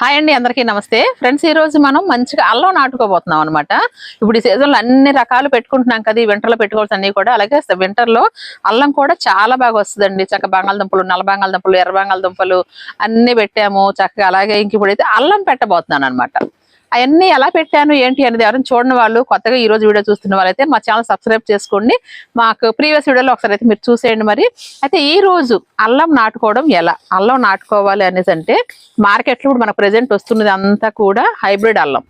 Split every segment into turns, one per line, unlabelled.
Hi అండి అందరికీ నమస్తే. ఫ్రెండ్స్ ఈ రోజు మనం మంచిగా అల్లం నాటుకోబోతున్నాం అనమాట ఇప్పుడు ఈ సీజన్లో అన్ని రకాలు పెట్టుకుంటున్నాం కదా ఈ వింటర్లో అన్ని కూడా. అలాగే వింటర్లో అల్లం కూడా చాలా బాగా వస్తుందండి. చక్క బంగాళదుంపలు నల్ల బంగాళదుంపలు ఎర్ర బంగాళదుంపలు అన్ని పెట్టాము చక్కగా. అలాగే ఇంక ఇప్పుడైతే అల్లం పెట్టబోతున్నాను అనమాట అవన్నీ ఎలా పెట్టాను ఏంటి అనేది ఎవరైనా చూడని వాళ్ళు కొత్తగా ఈ రోజు వీడియో చూస్తున్న వాళ్ళైతే మా ఛానల్ సబ్స్క్రైబ్ చేసుకోండి. మాకు ప్రీవియస్ వీడియోలో ఒకసారి అయితే మీరు చూసేయండి మరి. అయితే ఈ రోజు అల్లం నాటుకోవడం ఎలా? అల్లం నాటుకోవాలి అనేసి అంటే మార్కెట్లో ఇప్పుడు మనకు ప్రజెంట్ వస్తున్నది అంతా కూడా హైబ్రిడ్ అల్లం.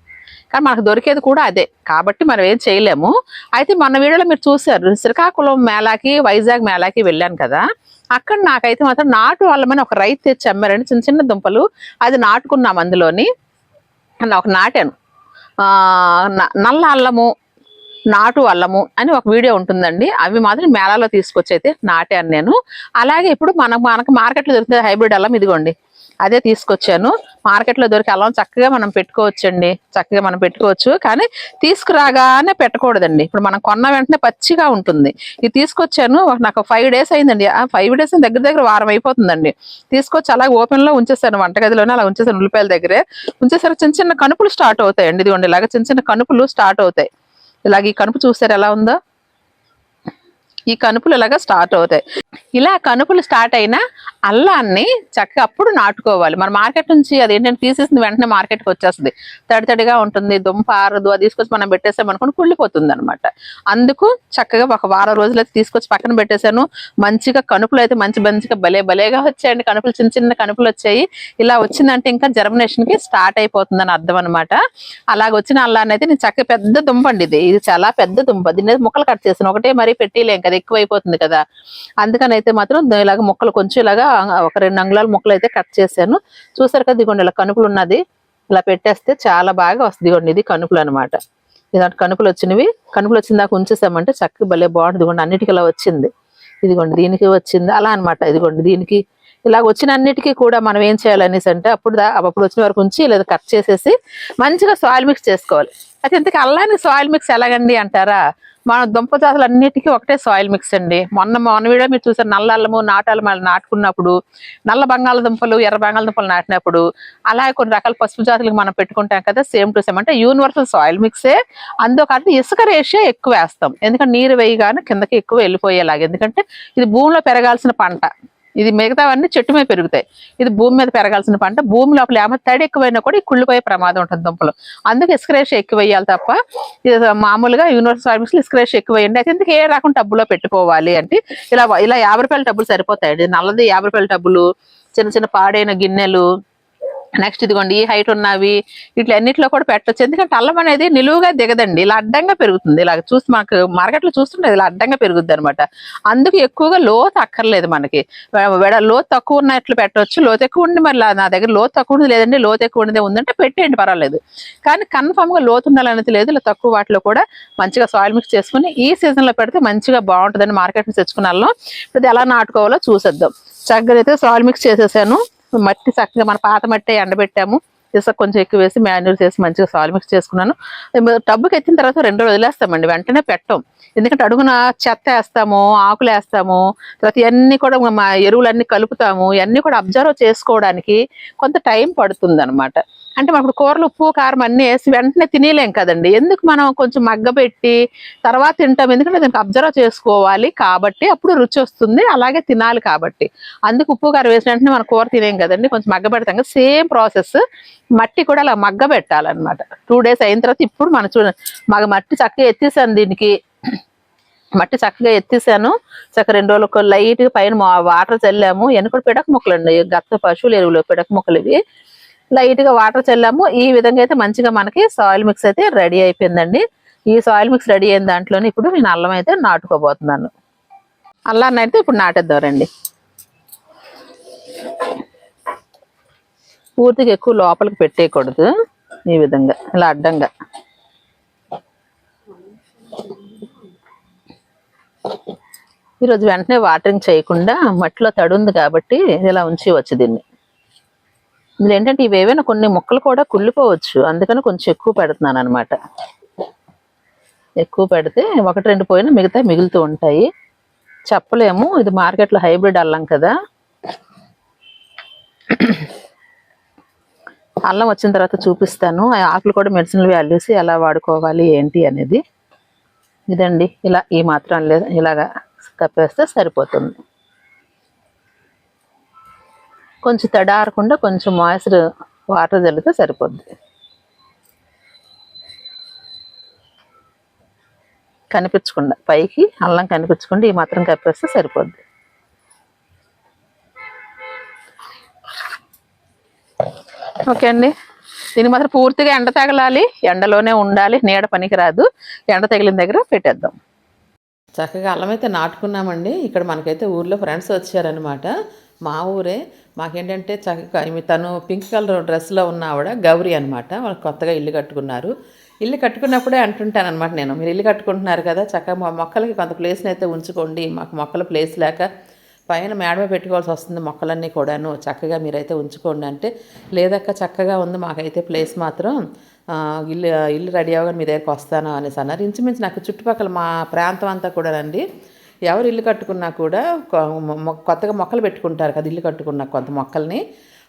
కానీ మనకు దొరికేది కూడా అదే. కాబట్టి మనం ఏం చేయలేము. అయితే మన వీడియోలో మీరు చూసారు శ్రీకాకుళం మేళాకి వైజాగ్ మేళాకి వెళ్ళాను కదా. అక్కడ నాకైతే మాత్రం నాటు అల్లం అని ఒక రైతు తెచ్చి అమ్మారండి చిన్న చిన్న దుంపలు. అది నాటుకున్నాం అందులోని. నాకు ఒక నాటాను. న- నల్ల అల్లము నాటు అల్లము అని ఒక వీడియో ఉంటుందండి. అవి మాత్రం మేళాలో తీసుకొచ్చి అయితే నాటాను నేను. అలాగే ఇప్పుడు మనకు మనకు మార్కెట్లో దొరికితే హైబ్రిడ్ అల్లం ఇదిగోండి. అదే తీసుకొచ్చాను. మార్కెట్లో దొరికే అల్లం చక్కగా మనం పెట్టుకోవచ్చండి. చక్కగా మనం పెట్టుకోవచ్చు. కానీ తీసుకురాగానే పెట్టకూడదండి. ఇప్పుడు మనం కొన్న వెంటనే పచ్చిగా ఉంటుంది. ఇది తీసుకొచ్చాను. నాకు ఫైవ్ డేస్ అయిందండి. ఆ ఫైవ్ డేస్ దగ్గర దగ్గర వారం అయిపోతుందండి. తీసుకొచ్చి అలా ఓపెన్లో ఉంచేసాను. వంటగదిలోనే అలా ఉంచేసాను ఉల్లిపాయల దగ్గరే. ఉంచేసరికి చిన్న చిన్న కనుపులు స్టార్ట్ అవుతాయండి. ఇదిగోండి ఇలాగ చిన్న చిన్న కనుపులు స్టార్ట్ అవుతాయి. ఇలాగ ఈ కనుపు చూసారు ఎలా ఉందో? ఈ కనుపులు ఇలాగా స్టార్ట్ అవుతాయి. ఇలా కనుపులు స్టార్ట్ అయినా అల్లాన్ని చక్కగా అప్పుడు నాటుకోవాలి. మన మార్కెట్ నుంచి అది ఏంటంటే తీసేసింది వెంటనే మార్కెట్కి వచ్చేస్తుంది. తడి తడిగా ఉంటుంది దుంప ఆరదు అది తీసుకొచ్చి మనం పెట్టేసాం అనుకుని కుళ్ళిపోతుంది అనమాట అందుకు చక్కగా ఒక వారం రోజులు అయితే తీసుకొచ్చి పక్కన పెట్టేశాను. మంచిగా కనుపులు అయితే మంచి మంచిగా భలే భలేగా వచ్చాయండి. కనుపులు చిన్న చిన్న కనుపులు వచ్చాయి. ఇలా వచ్చిందంటే ఇంకా జర్మినేషన్కి స్టార్ట్ అయిపోతుందని అర్థం అనమాట అలాగ వచ్చిన అల్లాన్ని అయితే నేను చక్కగా పెద్ద దుంప అండి ఇది. ఇది చాలా పెద్ద దుంప. దీన్ని అయితే ముక్కలు కట్ చేసాను ఒకటే మరీ పెట్టలేం కదా ఎక్కువ అయిపోతుంది కదా. అందుకని అయితే మాత్రం ఇలాగ ముక్కలు కొంచెం ఇలాగా ఒక రెండు అంగుళాల ముక్కలు అయితే కట్ చేశాను. చూసారు కదా ఇదిగోండి ఇలా కనుపులు ఉన్నది. ఇలా పెట్టేస్తే చాలా బాగా వస్తుంది. ఇదిగోండి ఇది కనుపులు అనమాట ఇలాంటి కనుపులు వచ్చినవి. కనుపులు వచ్చిన దాకా ఉంచేసామంటే చక్కగా భలే బాగుంటుంది. ఇదిగోండి అన్నిటికీ ఇలా వచ్చింది. ఇదిగోండి దీనికి వచ్చింది. అలా అన్నమాట. ఇదిగోండి దీనికి ఇలాగ వచ్చిన అన్నిటికీ కూడా మనం ఏం చేయాలనేసి అంటే అప్పుడు అప్పుడు వచ్చిన వరకు ఉంచి లేదా కట్ చేసేసి మంచిగా సాయిల్ మిక్స్ చేసుకోవాలి. అయితే ఇంతకీ అల్లాని సాయిల్ మిక్స్ ఎలాగండి అంటారా? మన దుంప జాతులు అన్నిటికీ ఒకటే సాయిల్ మిక్స్ అండి. మొన్న మొన్న వీడియో మీరు చూసారు నల్ల అల్లము నాటాలు మళ్ళీ నాటుకున్నప్పుడు నల్ల బంగాళదుంపలు ఎర్ర బంగాళదుంపలు నాటినప్పుడు అలాగే కొన్ని రకాల పసుపు జాతులకు మనం పెట్టుకుంటాం కదా సేమ్ టు సేమ్ అంటే యూనివర్సల్ సాయిల్ మిక్సే అందుకని ఇసుక రేషియో ఎక్కువ వేస్తాం. ఎందుకంటే నీరు వేయగానే కిందకి ఎక్కువ వెళ్ళిపోయేలాగా. ఎందుకంటే ఇది భూమిలో పెరగాల్సిన పంట. ఇది మిగతావన్నీ చెట్టు మీద పెరుగుతాయి. ఇది భూమి మీద పెరగాల్సిన పంట భూమి లోపల ఏమైనా తడి ఎక్కువైనా కూడా ఈ కుళ్ళిపోయే ప్రమాదం ఉంటుంది దుంపలు. అందుకే ఇసుక ఎక్కువ వేయాలి తప్ప ఇది మామూలుగా యూనివర్సల్ సాయిల్ మిక్స్ ఇసుక ఎక్కువ వేయండి అయితే ఎందుకు ఏ రకం టబ్బులో పెట్టుకోవాలి అంటే ఇలా ఇలా యాభై రూపాయల టబ్బులు సరిపోతాయండి. నల్లది యాభై రూపాయల టబ్బులు చిన్న చిన్న పాడైన గిన్నెలు నెక్స్ట్ ఇదిగోండి ఈ హైట్ ఉన్నవి ఇట్లా అన్నిట్లో కూడా పెట్టచ్చు. ఎందుకంటే అల్లం అనేది నిలువుగా దిగదండి. ఇలా అడ్డంగా పెరుగుతుంది. ఇలా చూసి మాకు మార్కెట్లో చూస్తుంటే ఇలా అడ్డంగా పెరుగుద్ది అనమాట అందుకు ఎక్కువగా లోతు అక్కర్లేదు మనకి. వెడ లోతు తక్కువ ఉన్నట్లు పెట్టవచ్చు లోతు ఎక్కువ ఉండి మరి నా దగ్గర లోతు తక్కువ ఉంది లేదండి. లోతు ఎక్కువ ఉన్నదే ఉందంటే పెట్టేయండి పర్వాలేదు. కానీ కన్ఫామ్గా లోతు ఉండాలనేది లేదు. ఇలా తక్కువ వాటిలో కూడా మంచిగా సాయిల్ మిక్స్ చేసుకుని ఈ సీజన్లో పెడితే మంచిగా బాగుంటుందని మార్కెట్ నుంచి తెచ్చుకున్న అల్లం ఇప్పుడు ఎలా నాటుకోవాలో చూసేద్దాం. చక్కగా అయితే సాయిల్ మిక్స్ చేసేసాను. మట్టి చక్కగా మన పాత మట్టి ఎండబెట్టాము. ఇసుక కొంచెం ఎక్కువ వేసి మాన్యూర్ చేసి మంచిగా సాల్ మిక్స్ చేసుకున్నాను. టబ్బుకి ఎత్తిన తర్వాత రెండు రోజులు వదిలేస్తామండి వెంటనే పెట్టం. ఎందుకంటే అడుగున చెత్త వేస్తాము ఆకులు వేస్తాము తర్వాత ఇవన్నీ కూడా మా ఎరువులన్నీ కలుపుతాము ఇవన్నీ కూడా అబ్జర్వ్ చేసుకోవడానికి కొంత టైం పడుతుంది అనమాట అంటే అప్పుడు కూరలు ఉప్పు కారం అన్ని వేసి వెంటనే తినేలేం కదండి. ఎందుకు మనం కొంచెం మగ్గబెట్టి తర్వాత తింటాం? ఎందుకంటే దానికి అబ్జర్వ్ చేసుకోవాలి కాబట్టి అప్పుడు రుచి వస్తుంది. అలాగే తినాలి కాబట్టి. అందుకు ఉప్పు కారం వేసిన వెంటనే మనం కూర తినేం కదండి. కొంచెం మగ్గబెడతాం కదా. Same process. మట్టి కూడా అలా మగ్గబెట్టాలన్నమాట టూ డేస్ అయిన తర్వాత ఇప్పుడు మనం చూడ మగ మట్టి చక్కగా ఎత్తేసాను దీనికి. మట్టి చక్కగా ఎత్తేసాను. చక్కగా రెండు రోజులు లైట్గా పైన వాటర్ చల్లాము. ఇవన్నీ కూడా పిడక మొక్కలు అండి గత్త పశువులు ఎరువులు పిడక మొక్కలు ఇవి. లైట్గా వాటర్ చల్లాము. ఈ విధంగా అయితే మంచిగా మనకి సాయిల్ మిక్స్ అయితే రెడీ అయిపోయిందండి. ఈ సాయిల్ మిక్స్ రెడీ అయిన దాంట్లోనే ఇప్పుడు నేను అల్లం అయితే నాటుకోబోతున్నాను. అల్లాన్ని అయితే ఇప్పుడు నాటేద్దాం రండి పూర్తిగా ఎక్కువ లోపలికి పెట్టేయకూడదు. ఈ విధంగా ఇలా అడ్డంగా. ఈరోజు వెంటనే వాటరింగ్ చేయకుండా మట్టిలో తడి ఉంది కాబట్టి ఇలా ఉంచి వచ్చి దీన్ని. ఇందులో ఏంటంటే ఇవి ఏవైనా కొన్ని మొక్కలు కూడా కుళ్ళిపోవచ్చు. అందుకని కొంచెం ఎక్కువ పెడుతున్నాను అనమాట ఎక్కువ పెడితే ఒకటి రెండు పోయినా మిగతా మిగులుతూ ఉంటాయి. చెప్పలేము. ఇది మార్కెట్లో హైబ్రిడ్ అల్లం కదా.
అల్లం వచ్చిన తర్వాత చూపిస్తాను. ఆ ఆకులు కూడా మెడిసిన్లు వాల్యూస్ ఎలా వాడుకోవాలి ఏంటి అనేది. ఇదండి. ఇలా ఈ మాత్రం లేదు ఇలాగా కప్పేస్తే సరిపోతుంది. కొంచెం తడారకుండా కొంచెం మాయిశ్చర్ వాటర్ చల్లితే సరిపోద్ది. కనిపించకుండా పైకి అల్లం కనిపించకుండా ఈ మాత్రం కప్పేస్తే సరిపోద్ది. ఓకే అండి. దీని మాత్రం పూర్తిగా ఎండ తగలాలి ఎండలోనే ఉండాలి నీడ పనికిరాదు. ఎండ తగిలిన దగ్గర పెట్టేద్దాం. చక్కగా అల్లం అయితే నాటుకున్నామండి. ఇక్కడ మనకైతే ఊర్లో ఫ్రెండ్స్ వచ్చారనమాట మా ఊరే మాకేంటంటే చక్కగా తను పింక్ కలర్ డ్రెస్లో ఉన్న ఆవిడ గౌరీ అనమాట వాళ్ళు కొత్తగా ఇల్లు కట్టుకున్నారు. ఇల్లు కట్టుకున్నప్పుడే అంటుంటాను అనమాట నేను. మీరు ఇల్లు కట్టుకుంటున్నారు కదా చక్కగా మా మొక్కలకి కొంత ప్లేస్ని అయితే ఉంచుకోండి. మాకు మొక్కల ప్లేస్ లేక పైన మేడమే పెట్టుకోవాల్సి వస్తుంది మొక్కలన్నీ కూడాను. చక్కగా మీరైతే ఉంచుకోండి అంటే లేదక్క చక్కగా ఉంది. మాకైతే ప్లేస్ మాత్రం ఇల్లు ఇల్లు రెడీ అవ్వగానే మీ దగ్గరికి వస్తాను అనేసి అన్నారు. ఇంచుమించు నాకు చుట్టుపక్కల మా ప్రాంతం అంతా కూడానండి ఎవరు ఇల్లు కట్టుకున్నా కూడా కొత్తగా మొక్కలు పెట్టుకుంటారు కదా ఇల్లు కట్టుకున్న కొంత మొక్కల్ని.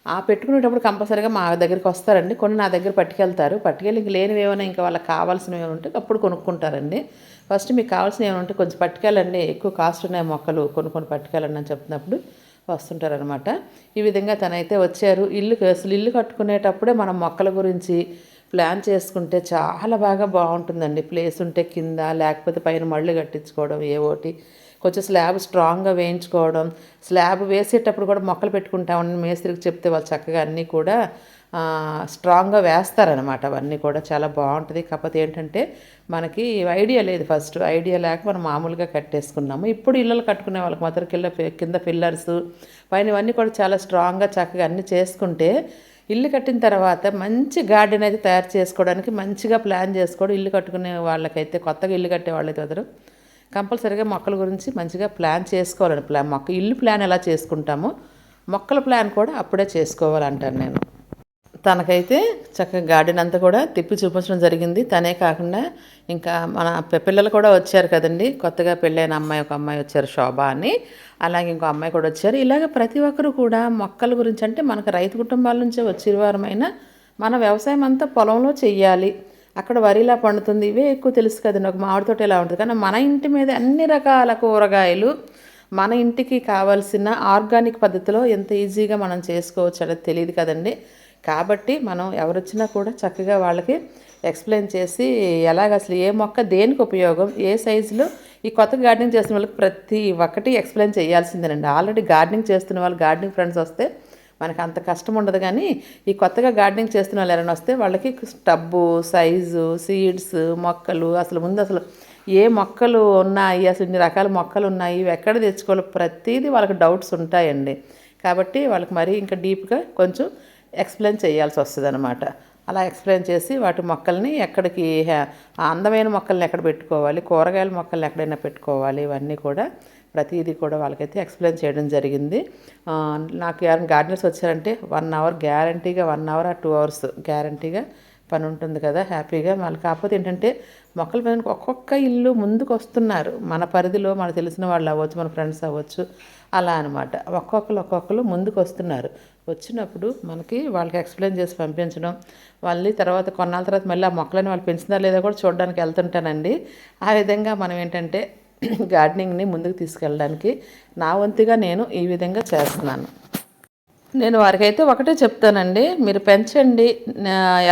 ఆ పెట్టుకునేటప్పుడు కంపల్సరీగా మా దగ్గరికి వస్తారండి. కొన్ని నా దగ్గర పట్టుకెళ్తారు. పట్టుకెళ్ళి ఇంక లేనివి ఏమైనా ఇంకా వాళ్ళకి కావాల్సినవి ఏమైనా ఉంటే అప్పుడు కొనుక్కుంటారండి. ఫస్ట్ మీకు కావాల్సినవి ఏమైనా ఉంటే కొంచెం పట్టుకెళ్ళండి. ఎక్కువ కాస్ట్ ఉన్నాయి మొక్కలు కొన్ని కొన్ని పట్టుకెళ్ళండి అని చెప్తున్నప్పుడు వస్తుంటారనమాట ఈ విధంగా తనైతే వచ్చారు. ఇల్లు అసలు ఇల్లు కట్టుకునేటప్పుడే మనం మొక్కల గురించి ప్లాన్ చేసుకుంటే చాలా బాగా బాగుంటుందండి. ప్లేస్ ఉంటే కింద లేకపోతే పైన మళ్ళు కట్టించుకోవడం ఏ ఒకటి కొంచెం స్లాబ్ స్ట్రాంగ్గా వేయించుకోవడం. స్లాబ్ వేసేటప్పుడు కూడా మొక్కలు పెట్టుకుంటామని మేస్త్రికి చెప్తే వాళ్ళు చక్కగా అన్నీ కూడా స్ట్రాంగ్గా వేస్తారనమాట అవన్నీ కూడా చాలా బాగుంటుంది. కాకపోతే ఏంటంటే మనకి ఐడియా లేదు ఫస్ట్ ఐడియా లేక మనం మామూలుగా కట్టేసుకున్నాము. ఇప్పుడు ఇళ్ళలు కట్టుకునే వాళ్ళకి మాత్రం కింద కింద పిల్లర్స్ పైన ఇవన్నీ కూడా చాలా స్ట్రాంగ్గా చక్కగా అన్నీ చేసుకుంటే ఇల్లు కట్టిన తర్వాత మంచి గార్డెన్ అయితే తయారు చేసుకోవడానికి మంచిగా ప్లాన్ చేసుకోవడం. ఇల్లు కట్టుకునే వాళ్ళకైతే కొత్తగా ఇల్లు కట్టే వాళ్ళైతే వదరు కంపల్సరీగా మొక్కల గురించి మంచిగా ప్లాన్ చేసుకోవాలండి ప్లాన్. మొక్క ఇల్లు ప్లాన్ ఎలా చేసుకుంటామో మొక్కల ప్లాన్ కూడా అప్పుడే చేసుకోవాలంటాను నేను. తనకైతే చక్కగా గార్డెన్ అంతా కూడా తిప్పి చూపించడం జరిగింది. తనే కాకుండా ఇంకా మన పిల్లలు కూడా వచ్చారు కదండి. కొత్తగా పెళ్ళైన అమ్మాయి ఒక అమ్మాయి వచ్చారు శోభ అని. అలాగే ఇంకో అమ్మాయి కూడా వచ్చారు. ఇలాగ ప్రతి ఒక్కరు కూడా మొక్కల గురించి అంటే మనకు రైతు కుటుంబాల నుంచే వచ్చిన వారమైనా మన వ్యవసాయం అంతా పొలంలో చెయ్యాలి. అక్కడ వరిలా పండుతుంది. ఇవే ఎక్కువ తెలుసు కదండి. ఒక మామిడి తోట ఉంటుంది? కానీ మన ఇంటి మీద అన్ని రకాల కూరగాయలు మన ఇంటికి కావాల్సిన ఆర్గానిక్ పద్ధతిలో ఎంత ఈజీగా మనం చేసుకోవచ్చు అనేది తెలియదు కదండి. కాబట్టి మనం ఎవరొచ్చినా కూడా చక్కగా వాళ్ళకి ఎక్స్ప్లెయిన్ చేసి ఎలాగ అసలు ఏ మొక్క దేనికి ఉపయోగం ఏ సైజులో ఈ కొత్త గార్డెనింగ్ చేస్తున్న వాళ్ళకి ప్రతి ఒక్కటి ఎక్స్ప్లెయిన్ చేయాల్సిందేనండి. ఆల్రెడీ గార్డెనింగ్ చేస్తున్న వాళ్ళు గార్డెనింగ్ ఫ్రెండ్స్ వస్తే మనకు అంత కష్టం ఉండదు కానీ ఈ కొత్తగా గార్డెనింగ్ చేస్తున్న వాళ్ళు ఎవరైనా వస్తే వాళ్ళకి స్టబ్బు సైజు సీడ్స్ మొక్కలు అసలు ముందు అసలు ఏ మొక్కలు ఉన్నాయి అసలు ఇన్ని రకాల మొక్కలు ఉన్నాయి ఇవి ఎక్కడ తెచ్చుకోవాలి ప్రతిదీ వాళ్ళకి డౌట్స్ ఉంటాయండి. కాబట్టి వాళ్ళకి మరీ ఇంకా డీప్గా కొంచెం ఎక్స్ప్లెయిన్ చేయాల్సి వస్తుంది అనమాట అలా ఎక్స్ప్లెయిన్ చేసి వాటి మొక్కల్ని ఎక్కడికి అందమైన మొక్కల్ని ఎక్కడ పెట్టుకోవాలి కూరగాయల మొక్కల్ని ఎక్కడైనా పెట్టుకోవాలి ఇవన్నీ కూడా ప్రతిదీ కూడా వాళ్ళకైతే ఎక్స్ప్లెయిన్ చేయడం జరిగింది. నాకు ఎవరైనా గార్డెనర్స్ వచ్చారంటే వన్ అవర్ గ్యారంటీగా వన్ అవర్ ఆ టూ అవర్స్ గ్యారంటీగా పని ఉంటుంది కదా హ్యాపీగా మళ్ళీ కాకపోతే ఏంటంటే మొక్కల పైన ఒక్కొక్క ఇల్లు ముందుకు వస్తున్నారు. మన పరిధిలో మనకు తెలిసిన వాళ్ళు అవ్వచ్చు మన ఫ్రెండ్స్ అవ్వచ్చు అలా అనమాట ఒక్కొక్కరు ఒక్కొక్కరు ముందుకు వస్తున్నారు. వచ్చినప్పుడు మనకి వాళ్ళకి ఎక్స్ప్లెయిన్ చేసి పంపించడం మళ్ళీ తర్వాత కొన్నాళ్ళ తర్వాత మళ్ళీ ఆ మొక్కలని వాళ్ళు పెంచుతున్నారా లేదా కూడా చూడడానికి వెళ్తుంటానండి. ఆ విధంగా మనం ఏంటంటే గార్డెనింగ్ని ముందుకు తీసుకెళ్ళడానికి నా వంతుగా నేను ఈ విధంగా చేస్తున్నాను. నేను వారికైతే ఒకటే చెప్తానండి మీరు పెంచండి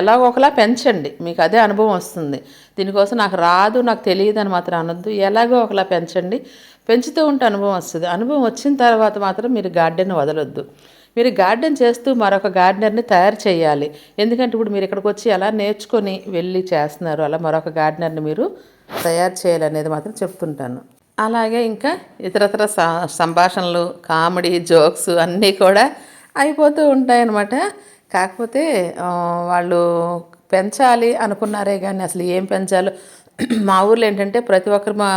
ఎలాగో ఒకలా పెంచండి మీకు అదే అనుభవం వస్తుంది. దీనికోసం నాకు రాదు నాకు తెలియదు అని మాత్రం అనొద్దు ఎలాగో ఒకలా పెంచండి. పెంచుతూ ఉంటే అనుభవం వస్తుంది. అనుభవం వచ్చిన తర్వాత మాత్రం మీరు గార్డెన్ వదలొద్దు. మీరు గార్డెన్ చేస్తూ మరొక గార్డెనర్ని తయారు చేయాలి. ఎందుకంటే ఇప్పుడు మీరు ఇక్కడికి వచ్చి ఎలా నేర్చుకొని వెళ్ళి చేస్తున్నారు. అలా మరొక గార్డెనర్ని మీరు తయారు చేయాలనేది మాత్రం చెప్తుంటాను. అలాగే ఇంకా ఇతరతర సంభాషణలు కామెడీ జోక్స్ అన్నీ కూడా అయిపోతూ ఉంటాయన్నమాట. కాకపోతే వాళ్ళు పెంచాలి అనుకున్నారే కానీ అసలు ఏం పెంచాలో. మా ఊర్లో ఏంటంటే ప్రతి ఒక్కరు మా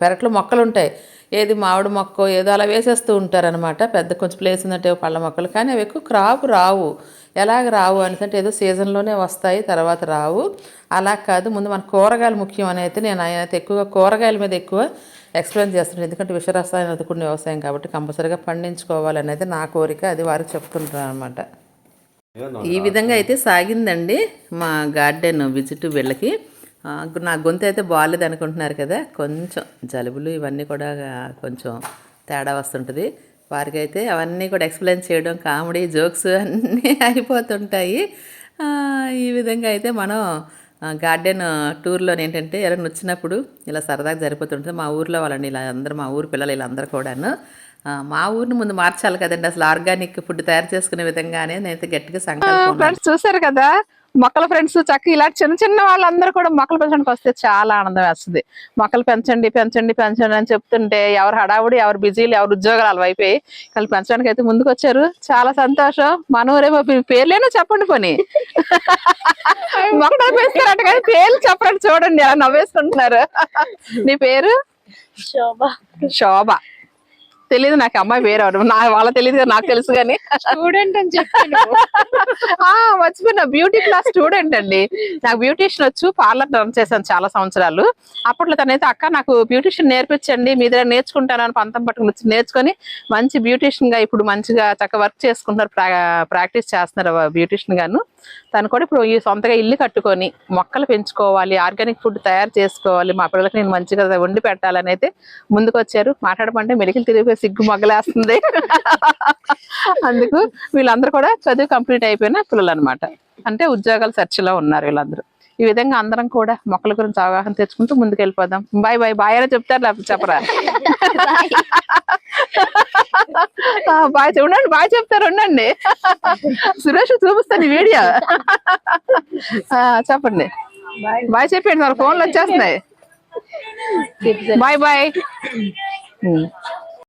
పెరట్లో మొక్కలు ఉంటాయి ఏది మామిడి మొక్క ఏదో అలా వేసేస్తూ ఉంటారనమాట పెద్ద కొంచెం ప్లేస్ ఉందంటే పళ్ళ మొక్కలు. కానీ అవి ఎక్కువ క్రాప్ రావు. ఎలాగ రావు అంటే ఏదో సీజన్లోనే వస్తాయి తర్వాత రావు. అలా కాదు. ముందు మన కూరగాయలు ముఖ్యం అని అయితే నేను అయితే ఎక్కువగా కూరగాయల మీద ఎక్కువ ఎక్స్ప్లెయిన్ చేస్తున్నాను ఎందుకంటే విషరసాయన కూడిన వ్యవసాయం కాబట్టి కంపల్సరీగా పండించుకోవాలనేది నా కోరిక. అది వారికి చెప్తుంటాను అనమాట
ఈ విధంగా అయితే సాగిందండి మా గార్డెన్ విజిట్ వీళ్ళకి. నా గొంతు అయితే బాగాలేదు అనుకుంటున్నారు కదా. కొంచెం జలుబులు ఇవన్నీ కూడా కొంచెం తేడా వస్తుంటుంది. వారికి అయితే అవన్నీ కూడా ఎక్స్ప్లెయిన్ చేయడం కామెడీ జోక్స్ అన్నీ అయిపోతుంటాయి. ఈ విధంగా అయితే మనం గార్డెన్ టూర్లో ఏంటంటే ఎవరైనా వచ్చినప్పుడు ఇలా సరదాగా జరిపోతుంటుంది మా ఊర్లో వాళ్ళని ఇలా అందరూ మా ఊరు పిల్లలు ఇలా అందరూ కూడాను. మా ఊరిని ముందు మార్చాలి కదండి. అసలు ఆర్గానిక్ ఫుడ్ తయారు చేసుకునే విధంగానే నేనైతే గట్టిగా సంకల్పం చూసారు కదా? మొక్కల ఫ్రెండ్స్ చక్కగా ఇలాంటి చిన్న చిన్న వాళ్ళందరూ కూడా మొక్కలు పెంచడానికి వస్తే చాలా ఆనందం వేస్తుంది. మొక్కలు పెంచండి పెంచండి పెంచండి అని చెప్తుంటే ఎవరు హడావుడి ఎవరు బిజీలు ఎవరు ఉద్యోగాలు అలవైపోయి వాళ్ళు పెంచడానికి అయితే ముందుకు వచ్చారు చాలా సంతోషం. మన ఊరేమో మీ పేర్లేనో చెప్పండి పోనీ. మొక్కలు పెంచుతారంట కానీ పేర్లు చెప్పండి చూడండి ఎలా నవ్వేసుకుంటున్నారు నీ పేరు?
శోభ.
శోభ. తెలీదు నాకు అమ్మాయి పేరు ఎవరు నా వాళ్ళ తెలియదు నాకు తెలుసు కానీ.
స్టూడెంట్ అని చెప్పాను.
ఆ మర్చిపోయిన. బ్యూటీ క్లాస్ స్టూడెంట్ అండి. నాకు బ్యూటీషియన్ వచ్చు పార్లర్ రన్ చేశాను చాలా సంవత్సరాలు. అప్పట్లో తనైతే అక్క నాకు బ్యూటీషియన్ నేర్పించండి మీ దగ్గర నేర్చుకుంటాను అని పంతం పట్టుకుని వచ్చి నేర్చుకొని మంచి బ్యూటీషియన్గా ఇప్పుడు మంచిగా చక్క వర్క్ చేసుకుంటున్నారు ప్రాక్టీస్ చేస్తున్నారు బ్యూటీషియన్ గాను. తను కూడా ఇప్పుడు ఈ సొంతగా ఇల్లు కట్టుకొని మొక్కలు పెంచుకోవాలి ఆర్గానిక్ ఫుడ్ తయారు చేసుకోవాలి. మా పిల్లలకి నేను మంచిగా వండి పెట్టాలని అయితే ముందుకు వచ్చారు మాట్లాడమంటే మెడికల్ తిరిగిపోయి సిగ్గు మొగ్గలేస్తుంది అందుకు వీళ్ళందరూ కూడా చదువు కంప్లీట్ అయిపోయిన పిల్లలు అనమాట అంటే ఉద్యోగాల search లో ఉన్నారు వీళ్ళందరూ. ఈ విధంగా అందరం కూడా మొక్కల గురించి అవగాహన తెచ్చుకుంటూ ముందుకు వెళ్ళిపోదాం బాయ్ బాయ్ బాయ్ అని చెప్తారు లేకపోతే చెప్పరా? బాయ్. ఉండండి బాయ్ చెప్తారు ఉండండి. సురేష్ చూపిస్తాను ఈ వీడియో. చెప్పండి. బాయ్. చెప్పండి వాళ్ళ ఫోన్లు వచ్చేస్తున్నాయి. Bye bye.